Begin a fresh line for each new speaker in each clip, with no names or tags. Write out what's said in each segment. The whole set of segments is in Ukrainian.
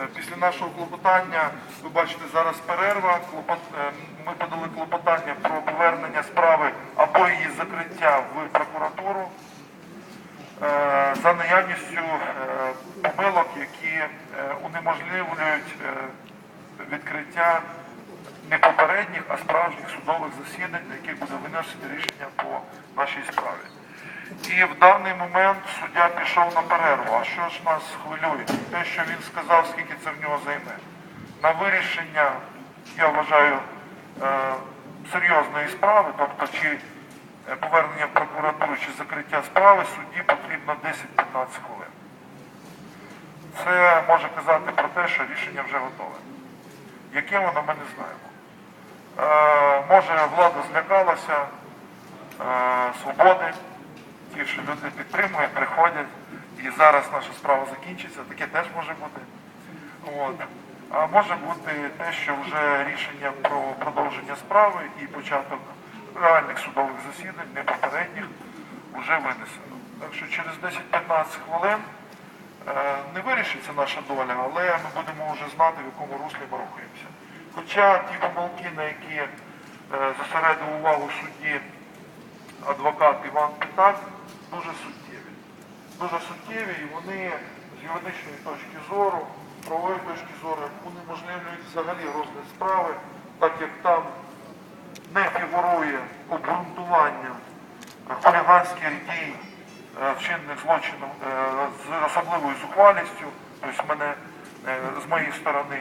Е, після нашого клопотання, ви бачите, зараз перерва. Е, Ми подали клопотання про повернення справи або її закриття в прокуратуру е, за наявністю помилок, які унеможливлюють відкриття не попередніх, а справжніх судових засідань, на яких буде винесено рішення по нашій справі. І в даний момент суддя пішов на перерву. А що ж нас хвилює? Те, що він сказав, скільки це в нього займе. На вирішення, я вважаю, е, серйозної справи, тобто чи е, повернення в прокуратуру, чи закриття справи, судді потрібно 10-15 хвилин. Це може казати про те, що рішення вже готове. Яке воно ми не знаємо. Е, може влада злякалася е, свободи, ті, що люди підтримують, приходять, і зараз наша справа закінчиться, таке теж може бути. От. А може бути те, що вже рішення про продовження справи і початок реальних судових засідань, не попередніх, вже винесено. Так що через 10-15 хвилин е, не вирішиться наша доля, але ми будемо вже знати, в якому руслі ми рухаємося. Хоча ті помилки, на які е, зосередив увагу судді адвокат Іван Питак, дуже суттєві. Дуже суттєві і вони з юридичної точки зору, правової точки зору унеможливлюють взагалі розгляд справи, так як там не фігурує обґрунтування хуліганських дій, е, вчинених злочином е, з особливою зухвалістю, тобто мене з моєї сторони.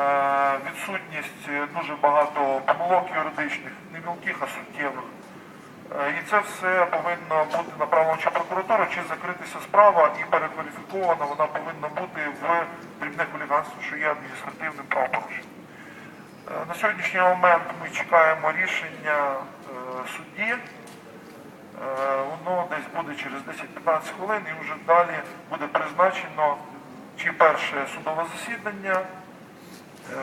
Е, Відсутність е, дуже багато помилок юридичних, не мілких, а суттєвих. Е, І це все повинно бути направлено чи в прокуратуру, чи закритися справа і перекваліфікована вона повинна бути в дрібне хуліганство, що є адміністративним правопорушенням. На сьогоднішній момент ми чекаємо рішення судді. Воно десь буде через 10-15 хвилин і вже далі буде призначено чи перше судове засідання,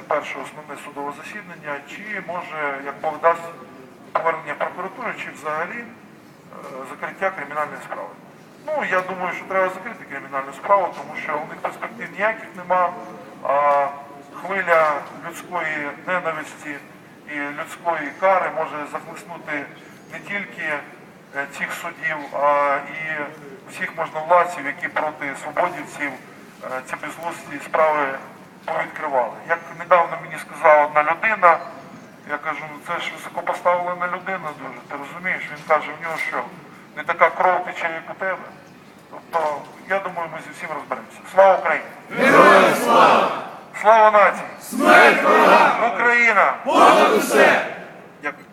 перше основне судове засідання, чи може, як Бог повернення в прокуратуру, чи взагалі е, закриття кримінальної справи. Ну, я думаю, що треба закрити кримінальну справу, тому що у них перспектив ніяких нема, а хвиля людської ненависті і людської кари може захлеснути не тільки е, цих суддів, а і всіх можновладців, які проти свободівців е, ці безглузді справи повідкривали. Як недавно мені сказала одна людина, я кажу, ну це ж високопоставлена людина дуже, ти розумієш? Він каже, в нього що, не така кров тече, як у тебе. Тобто, я думаю, ми зі всім розберемося. Слава Україні! Героям слава! Слава нації! Смерть ворогам! Україна! Понад усе! Дякую.